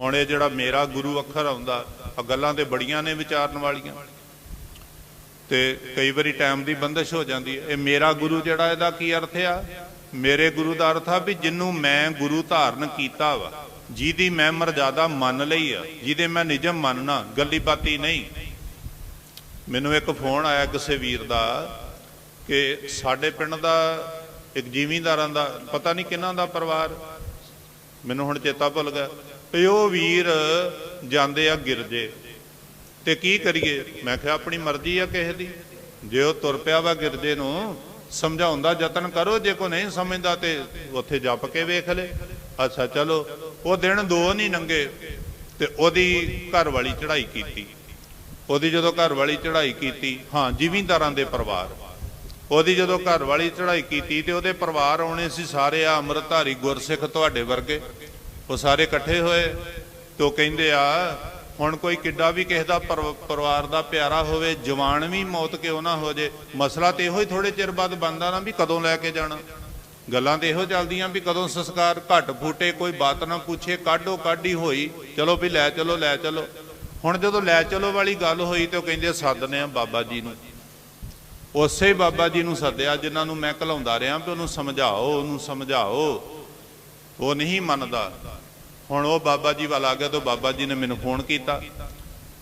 ਹੁਣ ਇਹ ਜਿਹੜਾ ਮੇਰਾ ਗੁਰੂ ਅੱਖਰ ਆਉਂਦਾ ਆ ਗੱਲਾਂ ਤੇ ਬੜੀਆਂ ਨੇ ਵਿਚਾਰਨ ਵਾਲੀਆਂ। ਤੇ ਕਈ ਵਾਰੀ ਟਾਈਮ ਦੀ ਬੰਦਸ਼ ਹੋ ਜਾਂਦੀ ਹੈ। ਇਹ ਮੇਰਾ ਗੁਰੂ ਜਿਹੜਾ ਇਹਦਾ ਕੀ ਅਰਥ ਆ? ਮੇਰੇ ਗੁਰੂ ਦਾ ਅਰਥ ਆ ਵੀ ਜਿੰਨੂੰ ਮੈਂ ਗੁਰੂ ਧਾਰਨ ਕੀਤਾ ਵਾ, ਜਿਹਦੀ ਮੈਂ ਮਰਜ਼ਾਦਾ ਮੰਨ ਲਈ ਆ, ਜਿਹਦੇ ਮੈਂ ਨਿਜਮ ਮੰਨਣਾ, ਗੱਲੀ ਬਾਤੀ ਨਹੀਂ। ਮੈਨੂੰ ਇੱਕ ਫੋਨ ਆਇਆ ਕਿਸੇ ਵੀਰ ਦਾ ਕਿ ਸਾਡੇ ਪਿੰਡ ਦਾ ਇੱਕ ਜ਼ਿਮੀਂਦਾਰਾਂ ਦਾ, ਪਤਾ ਨਹੀਂ ਕਿਹਨਾਂ ਦਾ ਪਰਿਵਾਰ, ਮੈਨੂੰ ਹੁਣ ਚੇਤਾ ਭੁੱਲ ਗਿਆ। ਪਿਓ ਵੀਰ ਜਾਂਦੇ ਆ ਗਿਰਜੇ। ਤੇ ਕੀ ਕਰੀਏ? ਮੈਂ ਕਿਹਾ, ਆਪਣੀ ਮਰਜ਼ੀ ਆ ਕਿਸੇ ਦੀ। ਜੇ ਉਹ ਤੁਰ ਪਿਆ ਵਾ ਗਿਰਜੇ ਨੂੰ, ਸਮਝਾਉਣ ਦਾ ਯਤਨ ਕਰੋ, ਜੇ ਕੋ ਨਹੀਂ ਸਮਝਦਾ ਤੇ ਉੱਥੇ ਜੱਪ ਕੇ ਵੇਖ ਲੈ। ਅੱਛਾ, ਚਲੋ। ਉਹ ਦਿਨ ਦੋ ਨਹੀਂ ਨੰਗੇ, ਤੇ ਉਹਦੀ ਘਰ ਵਾਲੀ ਚੜ੍ਹਾਈ ਕੀਤੀ। ਉਹਦੀ ਜਦੋਂ ਘਰ ਵਾਲੀ ਚੜ੍ਹਾਈ ਕੀਤੀ, ਹਾਂ ਜ਼ਿਮੀਂਦਾਰਾਂ ਦੇ ਪਰਿਵਾਰ। ਉਹਦੀ ਜਦੋਂ ਘਰ ਵਾਲੀ ਚੜ੍ਹਾਈ ਕੀਤੀ ਤੇ ਉਹਦੇ ਪਰਿਵਾਰ ਆਉਣੇ ਸੀ ਸਾਰੇ ਆ ਅੰਮ੍ਰਿਤਧਾਰੀ ਗੁਰਸਿੱਖ ਤੁਹਾਡੇ ਵਰਗੇ। ਉਹ ਸਾਰੇ ਇਕੱਠੇ ਹੋਏ ਤੇ ਉਹ ਕਹਿੰਦੇ ਆ, ਹੁਣ ਕੋਈ ਕਿੱਡਾ ਵੀ ਕਿਸੇ ਦਾ ਪਰ- ਪਰਿਵਾਰ ਦਾ ਪਿਆਰਾ ਹੋਵੇ, ਜਵਾਨ ਵੀ ਮੌਤ ਕਿਉਂ ਨਾ ਹੋ ਜੇ? ਮਸਲਾ ਤੇ ਇਹੋ ਹੀ ਥੋੜੇ ਚਿਰ ਬਾਅਦ ਬੰਦਾ ਨਾ ਵੀ ਕਦੋਂ ਲੈ ਕੇ ਜਾਣਾ। ਗੱਲਾਂ ਤੇ ਇਹੋ ਚੱਲਦੀਆਂ ਵੀ ਕਦੋਂ ਸੰਸਕਾਰ ਘੱਟ ਫੂਟੇ, ਕੋਈ ਬਾਤ ਨਾ ਪੁੱਛੇ, ਕਾਢੋ ਕਾਢੀ ਹੋਈ। ਚਲੋ ਵੀ ਲੈ ਚਲੋ ਲੈ ਚਲੋ। ਹੁਣ ਜਦੋਂ ਲੈ ਚਲੋ ਵਾਲੀ ਗੱਲ ਹੋਈ ਤੇ ਉਹ ਕਹਿੰਦੇ ਸੱਦਨੇ ਆ ਬਾਬਾ ਜੀ ਨੂੰ। ਉਸੇ ਬਾਬਾ ਜੀ ਨੂੰ ਸੱਦਿਆ, ਜਿਨ੍ਹਾਂ ਨੂੰ ਮੈਂ ਘਲਾਉਂਦਾ ਰਿਹਾ ਵੀ ਉਹਨੂੰ ਸਮਝਾਓ ਉਹਨੂੰ ਸਮਝਾਓ। ਉਹ ਨਹੀਂ ਮੰਨਦਾ। ਹੁਣ ਉਹ ਬਾਬਾ ਜੀ ਵੱਲ ਆ ਗਿਆ ਤਾਂ ਬਾਬਾ ਜੀ ਨੇ ਮੈਨੂੰ ਫੋਨ ਕੀਤਾ।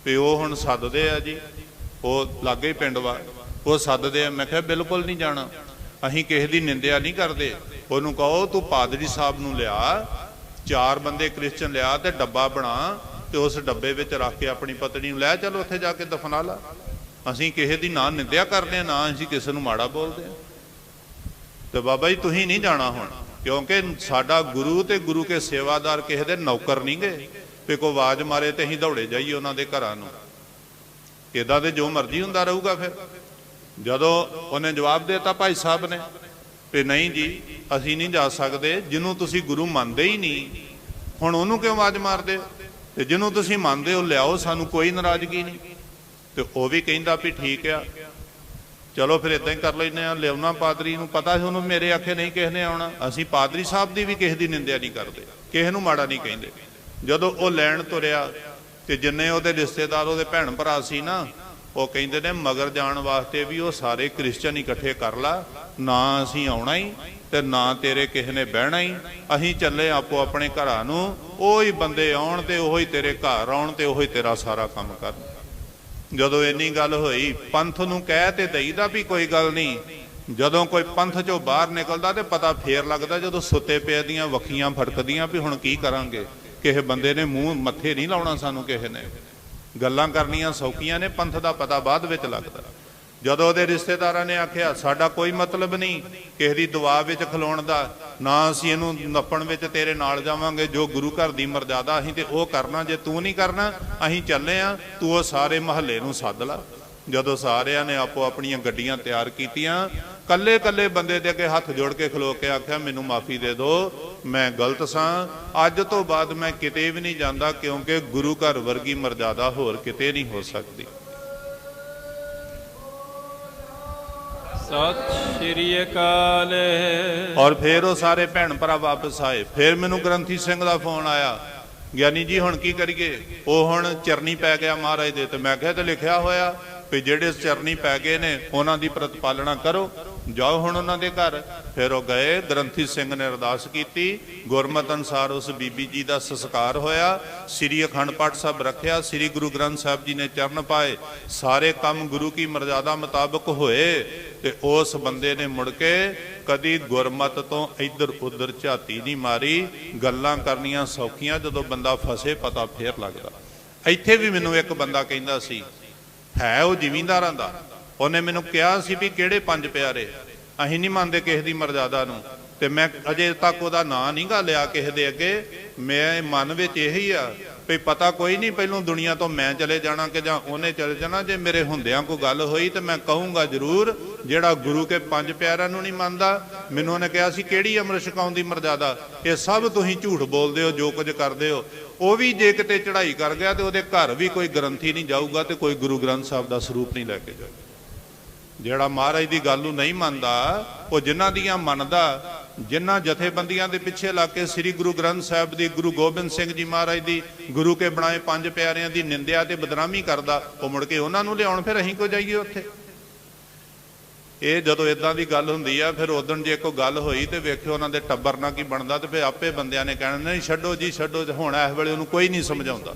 ਵੀ ਉਹ ਹੁਣ ਸੱਦਦੇ ਆ ਜੀ। ਉਹ ਲਾਗੇ ਪਿੰਡ ਵਾ। ਉਹ ਸੱਦਦੇ ਆ। ਮੈਂ ਕਿਹਾ, ਬਿਲਕੁਲ ਨਹੀਂ ਜਾਣਾ। ਅਸੀਂ ਕਿਸੇ ਦੀ ਨਿੰਦਿਆ ਨਹੀਂ ਕਰਦੇ। ਉਹਨੂੰ ਕਹੋ, ਤੂੰ ਪਾਦਰੀ ਸਾਹਿਬ ਨੂੰ ਲਿਆ, ਚਾਰ ਬੰਦੇ ਕ੍ਰਿਸਚਨ ਲਿਆ ਤੇ ਡੱਬਾ ਬਣਾ ਤੇ ਉਸ ਡੱਬੇ ਵਿੱਚ ਰੱਖ ਕੇ ਆਪਣੀ ਪਤਨੀ ਨੂੰ ਲੈ ਚੱਲ ਉੱਥੇ ਜਾ ਕੇ ਦਫਨਾ ਲਾ ਅਸੀਂ ਕਿਸੇ ਦੀ ਨਾ ਨਿੰਦਿਆ ਕਰਦੇ ਆ ਨਾ ਅਸੀਂ ਕਿਸੇ ਨੂੰ ਮਾੜਾ ਬੋਲਦੇ। ਆ ਤੇ ਬਾਬਾ ਜੀ, ਤੁਸੀਂ ਨਹੀਂ ਜਾਣਾ ਹੁਣ। ਕਿਉਂਕਿ ਸਾਡਾ ਗੁਰੂ ਤੇ ਗੁਰੂ ਕੇ ਸੇਵਾਦਾਰ ਕਿਸੇ ਦੇ ਨੌਕਰ ਨਹੀਂ ਗਏ। ਵੀ ਕੋ ਆਵਾਜ਼ ਮਾਰੇ ਤੇ ਅਸੀਂ ਦੌੜੇ ਜਾਈਏ ਉਹਨਾਂ ਦੇ ਘਰਾਂ ਨੂੰ। ਇਦਾਂ ਦੇ ਜੋ ਮਰਜ਼ੀ ਹੁੰਦਾ ਰਹੂਗਾ ਫਿਰ। ਜਦੋਂ ਉਹਨੇ ਜਵਾਬ ਦਿੱਤਾ ਭਾਈ ਸਾਹਿਬ ਨੇ ਵੀ ਨਹੀਂ ਜੀ, ਅਸੀਂ ਨਹੀਂ ਜਾ ਸਕਦੇ, ਜਿਹਨੂੰ ਤੁਸੀਂ ਗੁਰੂ ਮੰਨਦੇ ਹੀ ਨਹੀਂ, ਹੁਣ ਉਹਨੂੰ ਕਿਉਂ ਆਵਾਜ਼ ਮਾਰਦੇ? ਹੋ? ਤੇ ਜਿਹਨੂੰ ਤੁਸੀਂ ਮੰਨਦੇ ਹੋ, ਲਿਆਓ, ਸਾਨੂੰ ਕੋਈ ਨਾਰਾਜ਼ਗੀ ਨਹੀਂ। ਤੇ ਉਹ ਵੀ ਕਹਿੰਦਾ ਵੀ ਠੀਕ ਆ ਚਲੋ ਫਿਰ ਇਦਾਂ ਹੀ ਕਰ ਲੈਨੇ ਆ ਲਿਆਉਣਾ ਪਾਦਰੀ ਨੂੰ ਪਤਾ ਸੀ ਉਹਨੂੰ ਮੇਰੇ ਆਖੇ ਨਹੀਂ ਕਿਸੇ ਨੇ ਆਉਣਾ। ਅਸੀਂ ਪਾਦਰੀ ਸਾਹਿਬ ਦੀ ਵੀ ਕਿਸੇ ਦੀ ਨਿੰਦਿਆ ਨਹੀਂ ਕਰਦੇ, ਕਿਸੇ ਨੂੰ ਮਾੜਾ ਨਹੀਂ ਕਹਿੰਦੇ। ਜਦੋਂ ਉਹ ਲੈਣ ਤੁਰਿਆ ਤੇ ਜਿੰਨੇ ਉਹਦੇ ਰਿਸ਼ਤੇਦਾਰ, ਉਹਦੇ ਭੈਣ ਭਰਾ ਸੀ ਨਾ, ਉਹ ਕਹਿੰਦੇ ਨੇ ਮਗਰ ਜਾਣ ਵਾਸਤੇ ਵੀ ਉਹ ਸਾਰੇ ਕ੍ਰਿਸਚਨ ਇਕੱਠੇ ਕਰ ਲਾ, ਨਾ ਅਸੀਂ ਆਉਣਾ ਹੀ ਤੇ ਨਾ ਤੇਰੇ ਕਿਸੇ ਨੇ ਬਹਿਣਾ ਹੀ ਅਸੀਂ ਚੱਲੇ ਆਪੋ ਆਪਣੇ ਘਰਾਂ ਨੂੰ, ਉਹੀ ਬੰਦੇ ਆਉਣ ਤੇ ਉਹੀ ਤੇਰੇ ਘਰ ਆਉਣ ਤੇ ਉਹੀ ਤੇਰਾ ਸਾਰਾ ਕੰਮ ਕਰਨ। ਜਦੋਂ ਇੰਨੀ ਗੱਲ ਹੋਈ, ਪੰਥ ਨੂੰ ਕਹਿ ਤੇ ਦਈਦਾ ਵੀ ਕੋਈ ਗੱਲ ਨਹੀਂ। ਜਦੋਂ ਕੋਈ ਪੰਥ ਚੋਂ ਬਾਹਰ ਨਿਕਲਦਾ ਤੇ ਪਤਾ ਫੇਰ ਲੱਗਦਾ ਜਦੋਂ ਸੁੱਤੇ ਪਏ ਦੀਆਂ ਵੱਖੀਆਂ ਫੜਕਦੀਆਂ ਵੀ ਹੁਣ ਕੀ ਕਰਾਂਗੇ। ਕਿਸੇ ਬੰਦੇ ਨੇ ਮੂੰਹ ਮੱਥੇ ਨਹੀਂ ਲਾਉਣਾ ਸਾਨੂੰ ਕਿਸੇ ਨੇ। ਗੱਲਾਂ ਕਰਨੀਆਂ ਸੌਕੀਆਂ ਨੇ, ਪੰਥ ਦਾ ਪਤਾ ਬਾਅਦ ਵਿੱਚ ਲੱਗਦਾ। ਜਦੋਂ ਉਹਦੇ ਰਿਸ਼ਤੇਦਾਰਾਂ ਨੇ ਆਖਿਆ, ਸਾਡਾ ਕੋਈ ਮਤਲਬ ਨਹੀਂ ਕਿਸੇ ਦੀ ਦੁਆ ਵਿੱਚ ਖਲੋਣ ਦਾ, ਨਾ ਅਸੀਂ ਇਹਨੂੰ ਨੱਪਣ ਵਿੱਚ ਤੇਰੇ ਨਾਲ ਜਾਵਾਂਗੇ, ਜੋ ਗੁਰੂ ਘਰ ਦੀ ਮਰਜ਼ਾਦਾ ਅਸੀਂ ਤੇ ਉਹ ਕਰਨਾ, ਜੇ ਤੂੰ ਨਹੀਂ ਕਰਨਾ, ਅਸੀਂ ਚੱਲੇ ਆ, ਤੂੰ ਉਹ ਸਾਰੇ ਮਹੱਲੇ ਨੂੰ ਸੱਦ ਲਾ। ਜਦੋਂ ਸਾਰਿਆਂ ਨੇ ਆਪੋ ਆਪਣੀਆਂ ਗੱਡੀਆਂ ਤਿਆਰ ਕੀਤੀਆਂ ਕੱਲੇ ਕੱਲੇ ਬੰਦੇ ਦੇ ਅੱਗੇ ਹੱਥ ਜੋੜ ਕੇ ਖਲੋ ਕੇ ਆਖਿਆ, ਮੈਨੂੰ ਮਾਫੀ ਦੇ ਦਿਓ ਮੈਂ ਗਲਤ ਸਾਂ। ਅੱਜ ਤੋਂ ਬਾਅਦ ਮੈਂ ਕਿਤੇ ਵੀ ਨਹੀਂ ਜਾਂਦਾ, ਕਿਉਂਕਿ ਗੁਰੂ ਘਰ ਵਰਗੀ ਮਰਜ਼ਾਦਾ ਹੋਰ ਕਿਤੇ ਨਹੀਂ ਹੋ ਸਕਦੀ। ਸਤਿ ਸ਼੍ਰੀ ਅਕਾਲ। ਔਰ ਫਿਰ ਉਹ ਸਾਰੇ ਭੈਣ ਭਰਾ ਵਾਪਸ ਆਏ। ਫਿਰ ਮੈਨੂੰ ਗ੍ਰੰਥੀ ਸਿੰਘ ਦਾ ਫੋਨ ਆਇਆ। ਗਿਆਨੀ ਜੀ, ਹੁਣ ਕੀ ਕਰੀਏ? ਉਹ ਹੁਣ ਚਰਨੀ ਪੈ ਗਿਆ ਮਹਾਰਾਜ ਦੇ ਤੇ ਮੈਂ ਕਿਹਾ ਤੇ ਲਿਖਿਆ ਹੋਇਆ ਵੀ ਜਿਹੜੇ ਚਰਨੀ ਪੈ ਗਏ ਨੇ, ਉਹਨਾਂ ਦੀ ਪ੍ਰਤਪਾਲਣਾ ਕਰੋ। ਜਾਓ ਹੁਣ ਉਹਨਾਂ ਦੇ ਘਰ। ਫਿਰ ਉਹ ਗਏ, ਗ੍ਰੰਥੀ ਸਿੰਘ ਨੇ ਅਰਦਾਸ ਕੀਤੀ। ਗੁਰਮਤ ਅਨਸਾਰ ਉਸ ਬੀਬੀ ਜੀ ਦਾ ਸੰਸਕਾਰ ਹੋਇਆ। ਸ੍ਰੀ ਅਖੰਡ ਪਾਠ ਸਾਹਿਬ ਰੱਖਿਆ। ਸ੍ਰੀ ਗੁਰੂ ਗ੍ਰੰਥ ਸਾਹਿਬ ਜੀ ਨੇ ਚਰਨ ਪਾਏ। ਸਾਰੇ ਕੰਮ ਗੁਰੂ ਕੀ ਮਰਜ਼ਾਦਾ ਮੁਤਾਬਕ ਹੋਏ। ਤੇ ਉਸ ਬੰਦੇ ਨੇ ਮੁੜ ਕੇ ਕਦੀ ਗੁਰਮਤ ਤੋਂ ਇੱਧਰ ਉੱਧਰ ਝਾਤੀ ਨਹੀਂ ਮਾਰੀ, ਗੱਲਾਂ ਕਰਨੀਆਂ ਸੌਖੀਆਂ ਜਦੋਂ ਬੰਦਾ ਫਸੇ ਪਤਾ ਫੇਰ ਲੱਗਦਾ। ਇੱਥੇ ਵੀ ਮੈਨੂੰ ਇੱਕ ਬੰਦਾ ਕਹਿੰਦਾ ਸੀ, ਹੈ ਉਹ ਜ਼ਿਮੀਂਦਾਰਾਂ ਦਾ। ਉਹਨੇ ਮੈਨੂੰ ਕਿਹਾ ਸੀ ਵੀ ਕਿਹੜੇ ਪੰਜ ਪਿਆਰੇ? ਅਸੀਂ ਨਹੀਂ ਮੰਨਦੇ ਕਿਸੇ ਦੀ ਮਰਜ਼ਾਦਾ ਨੂੰ। ਤੇ ਮੈਂ ਅਜੇ ਤੱਕ ਉਹਦਾ ਨਾਂ ਨਹੀਂ ਗਾ ਲਿਆ ਕਿਸੇ ਦੇ ਅੱਗੇ। ਮੈਂ ਮਨ ਵਿੱਚ ਇਹੀ ਆ ਵੀ ਪਤਾ ਕੋਈ ਨਹੀਂ ਪਹਿਲੋਂ ਦੁਨੀਆ ਤੋਂ ਮੈਂ ਚਲੇ ਜਾਣਾ ਕਿ ਜਾਂ ਉਹਨੇ ਚਲੇ ਜਾਣਾ? ਜੇ ਮੇਰੇ ਹੁੰਦਿਆਂ ਕੋਈ ਗੱਲ ਹੋਈ ਤੇ ਮੈਂ ਕਹੂੰਗਾ ਜ਼ਰੂਰ, ਜਿਹੜਾ ਗੁਰੂ ਕੇ ਪੰਜ ਪਿਆਰਿਆਂ ਨੂੰ ਨਹੀਂ ਮੰਨਦਾ, ਮੈਨੂੰ ਉਹਨੇ ਕਿਹਾ ਸੀ, ਕਿਹੜੀ ਅੰਮ੍ਰਿਤ ਛਕਾਉਣ ਦੀ ਮਰਜ਼ਾਦਾ ਇਹ ਸਭ ਤੁਸੀਂ ਝੂਠ ਬੋਲਦੇ ਹੋ, ਜੋ ਕੁਝ ਕਰਦੇ ਹੋ। ਉਹ ਵੀ ਜੇ ਕਿਤੇ ਚੜ੍ਹਾਈ ਕਰ ਗਿਆ ਤੇ ਉਹਦੇ ਘਰ ਵੀ ਕੋਈ ਗ੍ਰੰਥੀ ਨਹੀਂ ਜਾਊਗਾ ਤੇ ਕੋਈ ਗੁਰੂ ਗ੍ਰੰਥ ਸਾਹਿਬ ਦਾ ਸਰੂਪ ਨਹੀਂ ਲੈ ਕੇ ਜਾਊਗਾ। ਜਿਹੜਾ ਮਹਾਰਾਜ ਦੀ ਗੱਲ ਨੂੰ ਨਹੀਂ ਮੰਨਦਾ, ਉਹ ਜਿਨ੍ਹਾਂ ਦੀਆਂ ਮੰਨਦਾ ਜਿਨ੍ਹਾਂ ਜਥੇਬੰਦੀਆਂ ਦੇ ਪਿੱਛੇ ਲਾ ਕੇ ਸ੍ਰੀ ਗੁਰੂ ਗ੍ਰੰਥ ਸਾਹਿਬ ਦੀ ਗੁਰੂ ਗੋਬਿੰਦ ਸਿੰਘ ਜੀ ਮਹਾਰਾਜ ਦੀ ਗੁਰੂ ਕੇ ਬਣਾਏ ਪੰਜ ਪਿਆਰਿਆਂ ਦੀ ਨਿੰਦਿਆ ਤੇ ਬਦਨਾਮੀ ਕਰਦਾ, ਉਹ ਮੁੜ ਕੇ ਉਹਨਾਂ ਨੂੰ ਲਿਆਉਣ ਫਿਰ ਅਸੀਂ ਕੋ ਜਾਈਏ ਉੱਥੇ? ਇਹ ਜਦੋਂ ਇਦਾਂ ਦੀ ਗੱਲ ਹੁੰਦੀ ਆ, ਫਿਰ ਉਦੋਂ ਜੇ ਕੋਈ ਗੱਲ ਹੋਈ ਤੇ ਵੇਖਿਓ ਉਹਨਾਂ ਦੇ ਟੱਬਰ ਨਾਲ ਕੀ ਬਣਦਾ ਤੇ ਫਿਰ ਆਪੇ ਬੰਦਿਆਂ ਨੇ ਕਹਿਣਾ, ਨਹੀਂ ਛੱਡੋ ਜੀ, ਛੱਡੋ ਹੁਣ ਇਸ ਵੇਲੇ ਉਹਨੂੰ ਕੋਈ ਨਹੀਂ ਸਮਝਾਉਂਦਾ।